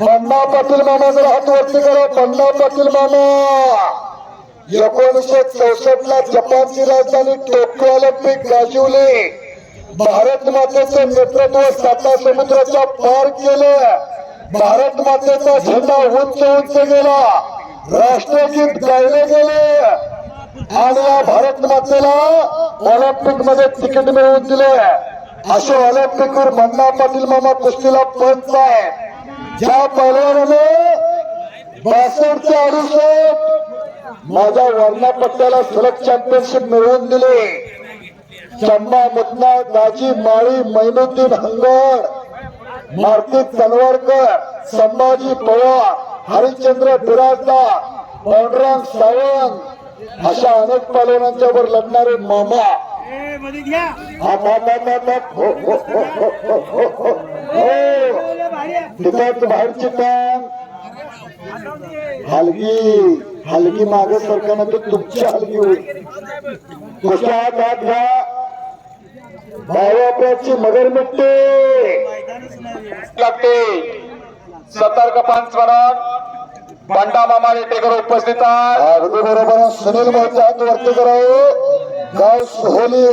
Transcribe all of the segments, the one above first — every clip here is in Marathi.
पन्ना पाटील मामा जर हात वरती करा पन्ना पाटील मामा. एकोणीसशे चौसष्ट ला जपानची राजधानी टोकियो ऑलिम्पिक गाजवली भारत मातेचं नेतृत्व साता समुद्राच्या पार केलं. भारत मातेचा झेंडा उंच उंच गेला. राष्ट्रगीत गायले गेले. आणि या भारत मातेला ऑलिम्पिकमध्ये तिकीट मिळवून दिले. असे ऑलिम्पिक वर मन्ना पाटील मामा कुस्तीला पंच आहे ज्या पहिल्याने बासष्टचे अडुसष्ट माझ्या वर्णा पट्ट्याला सलग चॅम्पियनशिप मिळवून दिली. चंबा मुतना दाजी माळी मैनुद्दीन हंगड मारुती तलवारकर संभाजी पवार हरिश्चंद्र बिराजदार पांडुरंग सावंत अशा अनेक पैलवानांच्या वर लढणारे मामा. हा मामा हो हो हो हो हो हो हो. हो. बाहेरची हलगी हलगी मागे सरकारनं तर तुमची हलगी होईल. कशा आत घ्या. बाबाची मगर मिटते लागते. सतर्क पंच म्हणून बंडा मामा रेटेकर उपस्थित आहे. अगदी बरोबर सुनील मोहिते हात वरती करावे गाव सोहोली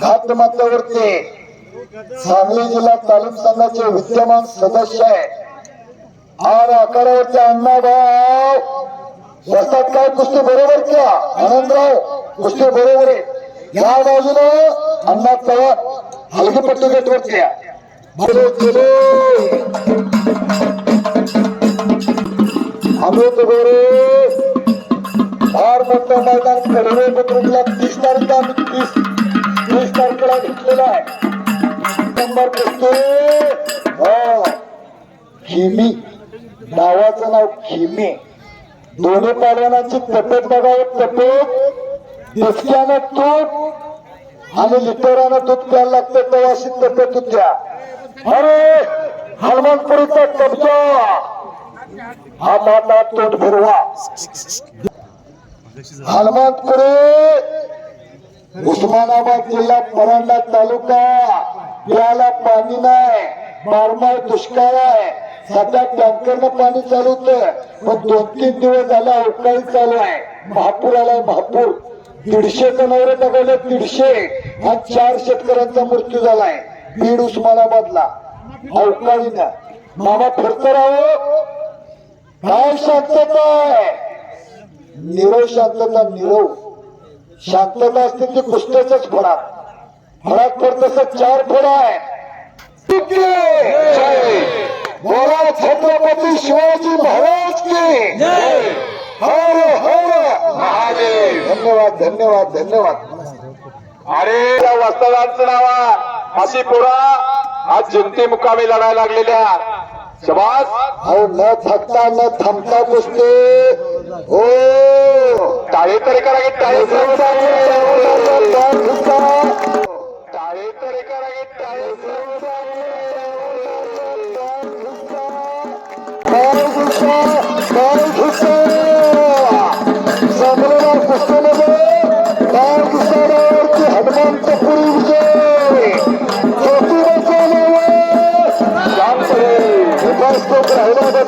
घाट माथ्यावरती. सांगली जिल्हा तालीम संघाचे विद्यमान सदस्य आहे. आणि आकारावरती अण्णाभाव वस्तात काय कुस्ती बरोबर क्या आनंदराव कुस्ती बरोबर आहे. या बाजूला अण्णा पवार हलगी पट्टी गेटवरती आहे. गेले गोरे फार मोठं मैदान कडवे बुद्रुकला तीस तारखेला आम्ही तीस तीस तारखेला घेतलेला आहे. नंबर कुस्ती खिमी. नावाचं नाव खिमी. दोन्ही पैलवानांची तब्येत बघावं तब्येत. दिसक्यानं तूट आणि लिटरानं दूध प्यायला लागतं तेव्हा अशी दूध द्या अरे हनुमानपुरीचा कब्जा हा माझा तोंड फिरवा हनुमानपुरी उस्मानाबाद जिल्हा परांडा तालुका. याला पाणी नाही मारमाळ दुष्काळ आहे. सध्या टँकरनं पाणी चालू होतं पण दोन तीन दिवस झाला अवकाळी चालू आहे. महापूर आलाय महापूर. दीडशे जनावरे दगावले दीडशे. आणि चार शेतकऱ्यांचा मृत्यू झालाय. बीड उस्मानाबादला. अवकाळीनं. मामा फिरतो राहो काय शांतता निरव शांतता निरव. शांतता असते ती कुस्त्याच्याच फळात फळात फळ तसं चार फळ आहे बोला छत्रपती शिवाजी महाराज की. हर हर धन्यवाद धन्यवाद धन्यवाद अरे या वस्तादांचं नाव अशी पोरा आज जिंती मुकामी लढायला लागलेल्या शबास अहो न थकता न थांबता कुस्ती हो टाळे तरी करा की टाळे टाळे तरी करा की टाळे Gracias.